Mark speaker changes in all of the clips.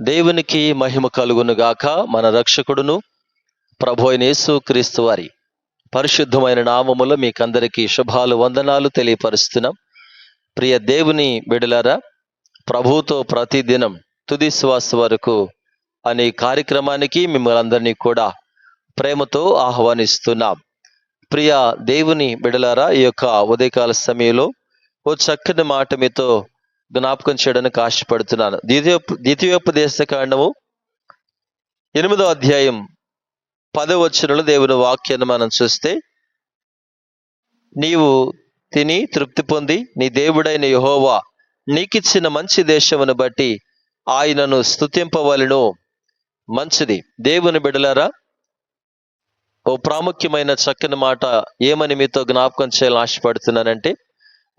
Speaker 1: దేవునికి మహిమ కలుగును గాక మన రక్షకుడును ప్రభు యేసు క్రీస్తు వారి పరిశుద్ధమైన నామములో మీకందరికీ శుభాలు వందనాలు తెలియపరుస్తున్నాం. ప్రియ దేవుని బిడలారా ప్రభుతో ప్రతిదినం తుది శ్వాస వరకు అనే కార్యక్రమానికి మిమ్మల్ని అందరినీ కూడా ప్రేమతో ఆహ్వానిస్తున్నాం. ప్రియ దేవుని బిడలారా ఈ యొక్క ఉదయకాల సమయంలో ఓ చక్కని మాట మీతో జ్ఞాపకం చేయడానికి ఆశపడుతున్నాను. ద్వితీయ ద్వితీయోపదేశ కాండము ఎనిమిదో అధ్యాయం పదో దేవుని వాక్యాన్ని మనం చూస్తే నీవు తిని తృప్తి పొంది నీ దేవుడైన యహోవా నీకిచ్చిన మంచి దేశమును బట్టి ఆయనను స్థుతింపవలను మంచిది. దేవుని బిడలారా ఓ ప్రాముఖ్యమైన చక్కని మాట ఏమని మీతో జ్ఞాపకం చేయాలని ఆశపడుతున్నానంటే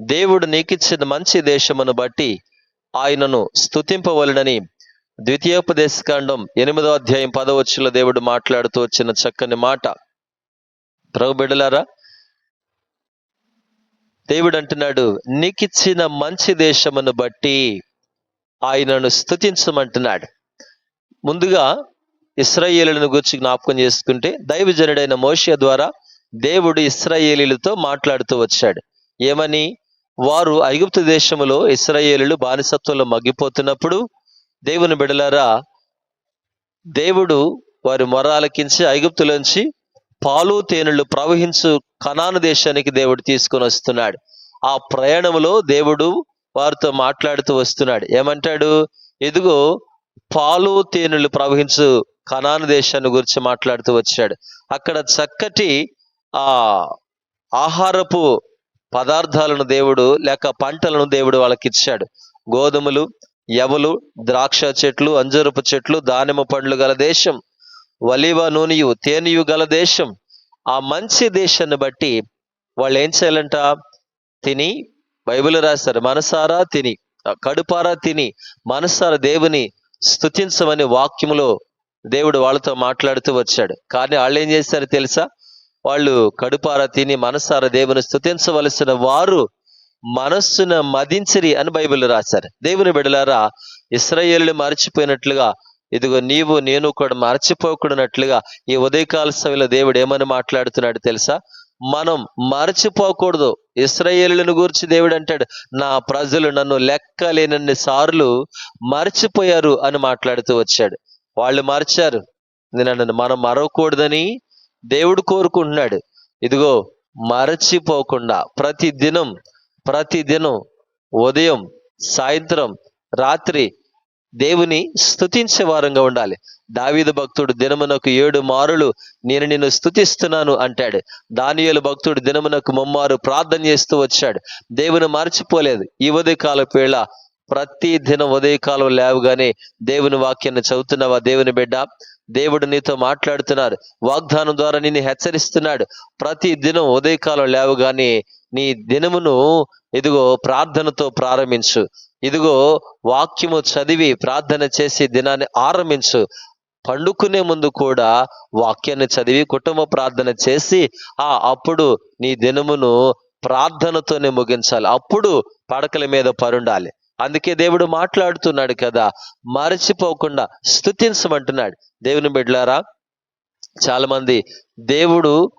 Speaker 1: దేవుడు నీకిచ్చిన మంచి దేశమును బట్టి ఆయనను స్థుతింపవలనని ద్వితీయోపదేశకాండం ఎనిమిదో అధ్యాయం పదవచ్చుల దేవుడు మాట్లాడుతూ వచ్చిన చక్కని మాట. ప్రభు బిడలారా దేవుడు అంటున్నాడు నీకిచ్చిన మంచి దేశమును బట్టి ఆయనను స్థుతించమంటున్నాడు ముందుగా ఇస్రాయేలులను గురించి జ్ఞాపకం చేసుకుంటే దైవజనుడైన మోషే ద్వారా దేవుడు ఇస్రాయేలీలతో మాట్లాడుతూ వచ్చాడు. ఏమని? వారు ఐగుప్తు దేశములో ఇస్రాయేలులు బానిసత్వంలో మగ్గిపోతున్నప్పుడు దేవుని బిడలారా దేవుడు వారి మొరాలకించి ఐగుప్తులోంచి పాలు తేనెలు ప్రవహించు కనాను దేశానికి దేవుడు తీసుకొని వస్తున్నాడు. ఆ ప్రయాణంలో దేవుడు వారితో మాట్లాడుతూ వస్తున్నాడు. ఏమంటాడు? ఎదుగో పాలు తేనెలు ప్రవహించు కనాను దేశాన్ని గురించి మాట్లాడుతూ వచ్చాడు. అక్కడ చక్కటి ఆ ఆహారపు పదార్థాలను దేవుడు లేక పంటలను దేవుడు వాళ్ళకి ఇచ్చాడు గోధుమలు ఎవలు ద్రాక్ష చెట్లు అంజరపు చెట్లు దానిమ్మ పండ్లు గల దేశం వలివ నూనెయు తేనెయు గల దేశం. ఆ మంచి దేశాన్ని బట్టి వాళ్ళు ఏం చేయాలంట? తిని బైబిల్ రాశారు మనసారా తిని కడుపారా తిని మనసారా దేవుని స్థుతించమని వాక్యములో దేవుడు వాళ్ళతో మాట్లాడుతూ వచ్చాడు. కానీ వాళ్ళు ఏం చేశారు తెలుసా? వాళ్ళు కడుపారా తిని మనసారా దేవుని స్థుతించవలసిన వారు మనస్సున మదించిరి అని బైబిల్ రాశారు. దేవుని బిడలారా ఇస్రాయేలు మర్చిపోయినట్లుగా ఇదిగో నీవు నేను కూడా మర్చిపోకూడనట్లుగా ఈ ఉదయకాల సమయంలో దేవుడు ఏమని మాట్లాడుతున్నాడు తెలుసా? మనం మరచిపోకూడదు. ఇస్రాయేలులను గురించి దేవుడు అంటాడు నా ప్రజలు నన్ను లెక్కలేనన్ని సార్లు మర్చిపోయారు అని మాట్లాడుతూ వచ్చాడు. వాళ్ళు మర్చారు. నేను మనం మరవకూడదని దేవుడు కోరుకుంటున్నాడు. ఇదిగో మరచిపోకుండా ప్రతి దినం ప్రతి దినం ఉదయం సాయంత్రం రాత్రి దేవుని స్థుతించే వారంగా ఉండాలి. దావీదు భక్తుడు దినమునకు ఏడు మారులు నేను నిన్ను స్థుతిస్తున్నాను అంటాడు. దానియలు భక్తుడు దినమునకు ముమ్మారు ప్రార్థన చేస్తూ వచ్చాడు. దేవుని మర్చిపోలేదు. ఈ ఉదయకాల వేళ ప్రతి దినం ఉదయకాలం లేవగానే దేవుని వాక్యాన్ని చదువుతున్నావా? దేవుని బిడ్డ దేవుడు నీతో మాట్లాడుతున్నారు వాగ్దానం ద్వారా నిన్ను హెచ్చరిస్తున్నాడు. ప్రతి దినం ఉదయకాలం లేవగానే నీ దినమును ఇదిగో ప్రార్థనతో ప్రారంభించు. ఇదిగో వాక్యము చదివి ప్రార్థన చేసి దినాన్ని ఆరంభించు. పండుకునే ముందు కూడా వాక్యాన్ని చదివి కుటుంబ ప్రార్థన చేసి ఆ అప్పుడు నీ దినమును ప్రార్థనతోనే ముగించాలి. అప్పుడు పడకల మీద పరుండాలి. అందుకే దేవుడు మాట్లాడుతున్నాడు కదా మరచిపోకుండా స్థుతించమంటున్నాడు దేవుని బిడ్లారా చాలా మంది దేవుడు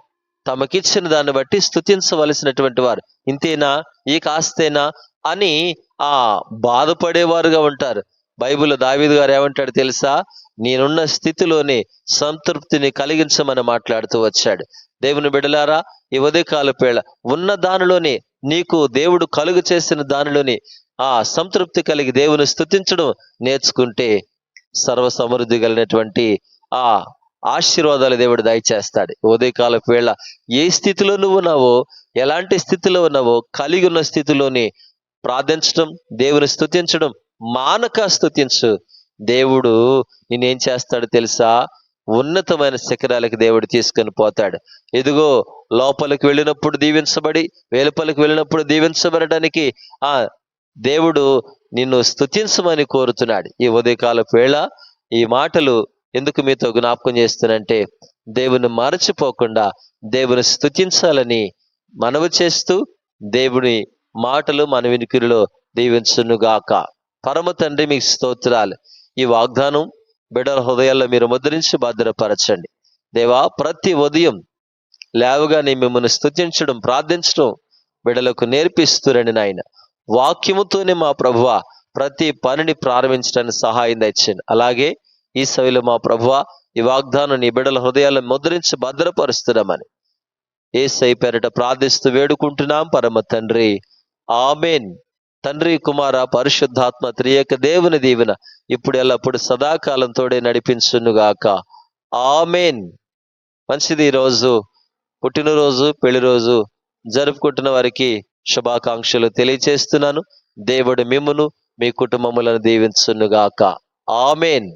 Speaker 1: తమకిచ్చిన దాన్ని బట్టి స్థుతించవలసినటువంటి వారు. ఇంతేనా ఈ కాస్తేనా అని ఆ బాధపడేవారుగా ఉంటారు. బైబిల్ దావీదు గారు ఏమంటాడు తెలుసా? నేనున్న స్థితిలోనే సంతృప్తిని కలిగించమని మాట్లాడుతూ వచ్చాడు. దేవుని బిడలారా ఈ ఉదయకాల పేళ ఉన్న దానిలోనే నీకు దేవుడు కలుగు చేసిన దానిలోని ఆ సంతృప్తి కలిగి దేవుని స్థుతించడం నేర్చుకుంటే సర్వ సమృద్ధి కలిగినటువంటి ఆ ఆశీర్వాదాలు దేవుడు దయచేస్తాడు. ఉదయకాలపు వేళ ఏ స్థితిలో నువ్వు ఉన్నావో ఎలాంటి స్థితిలో ఉన్నావో కలిగి ఉన్న స్థితిలోని ప్రార్థించడం దేవుని స్థుతించడం మానక స్థుతించు దేవుడు నేనేం చేస్తాడు తెలుసా? ఉన్నతమైన శిఖరాలకు దేవుడు తీసుకొని పోతాడు. ఇదిగో లోపలికి వెళ్ళినప్పుడు దీవించబడి వెలుపలికి వెళ్ళినప్పుడు దీవించబడడానికి ఆ దేవుడు నిన్ను స్థుతించమని కోరుతున్నాడు. ఈ ఉదయకాల వేళ ఈ మాటలు ఎందుకు మీతో జ్ఞాపకం చేస్తున్నంటే దేవుని మరచిపోకుండా దేవుని స్థుతించాలని మనవి చేస్తూ దేవుని మాటలు మన వినికిరిలో దీవించునుగాక. పరమ తండ్రి మీకు స్తోత్రాలు. ఈ వాగ్దానం బిడ్డల హృదయాల్లో మీరు ముద్రించి భద్రపరచండి. దేవా ప్రతి ఉదయం లేవగానే మిమ్మల్ని స్థుతించడం ప్రార్థించడం బిడ్డలకు నేర్పిస్తురండి నాయన. వాక్యముతోనే మా ప్రభువ ప్రతి పనిని ప్రారంభించడానికి సహాయం తెచ్చండి అలాగే ఈ సవిలో మా ప్రభువ ఈ వాగ్దానం నీ బిడ్డల హృదయాలను ముద్రించి భద్రపరుస్తున్నామని ఏ పేరిట ప్రార్థిస్తూ వేడుకుంటున్నాం. పరమ తండ్రి. ఆమెన్. తండ్రి కుమార పరిశుద్ధాత్మ త్రియక దేవుని దీవెన ఇప్పుడు ఎల్లప్పుడు సదాకాలం తోడే నడిపించునుగాక. ఆమెన్. మంచిది ఈరోజు పుట్టినరోజు పెళ్ళి రోజు జరుపుకుంటున్న వారికి శుభాకాంక్షలు తెలియచేస్తున్నాను దేవుడు మిమ్మును మీ కుటుంబములను దీవించునుగాక. ఆమెన్.